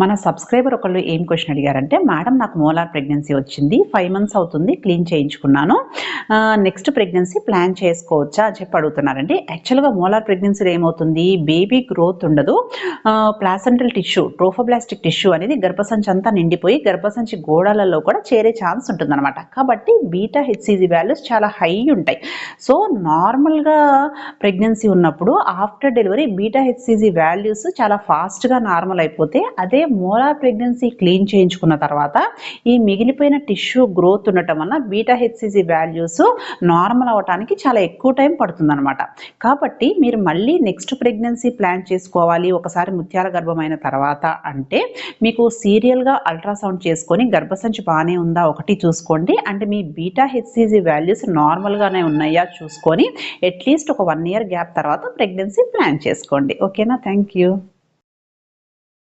మన సబ్స్క్రైబర్ ఒకళ్ళు ఏం క్వశ్చన్ అడిగారంటే మేడం నాకు మోలార్ ప్రెగ్నెన్సీ వచ్చింది ఫైవ్ మంత్స్ అవుతుంది క్లీన్ చేయించుకున్నాను. నెక్స్ట్ ప్రెగ్నెన్సీ ప్లాన్ చేసుకోవచ్చా? అని చెప్పి అడుగుతున్నారండి. యాక్చువల్గా మోలార్ ప్రెగ్నెన్సీలో ఏమవుతుంది? బేబీ గ్రోత్ ఉండదు. ప్లాసెంటల్ టిష్యూ ట్రోఫోబ్లాస్టిక్ టిష్యూ అనేది గర్భసంచి అంతా నిండిపోయి గర్భసంచి గోడలలో కూడా చేరే ఛాన్స్ ఉంటుందన్నమాట. కాబట్టి బీటా హెచ్సిజి వాల్యూస్ చాలా హై ఉంటాయి. సో నార్మల్గా ప్రెగ్నెన్సీ ఉన్నప్పుడు after delivery beta HCG values చాలా ఫాస్ట్గా నార్మల్ అయిపోతే అదే మోలార్ ప్రెగ్నెన్సీ క్లీన్ చేయించుకున్న తర్వాత ఈ మిగిలిపోయిన టిష్యూ గ్రోత్ ఉండటం వల్ల బీటా హెచ్సిజి వాల్యూస్ నార్మల్ అవడానికి చాలా ఎక్కువ టైం పడుతుందన్నమాట. కాబట్టి మీరు మళ్ళీ నెక్స్ట్ ప్రెగ్నెన్సీ ప్లాన్ చేసుకోవాలి ఒకసారి ముత్యాల గర్భమైన తర్వాత అంటే మీకు సీరియల్గా అల్ట్రాసౌండ్ చేసుకొని గర్భసంచి బాగానే ఉందా ఒకటి చూసుకోండి. అంటే మీ బీటా హెచ్సిజి వాల్యూస్ నార్మల్గానే ఉన్నాయా చూసుకొని అట్లీస్ట్ ఒక వన్ ఇయర్ గ్యాప్ తర్వాత ప్రెగ్నెన్సీ ప్లాన్ చేసుకోండి. ఓకేనా? Thank you.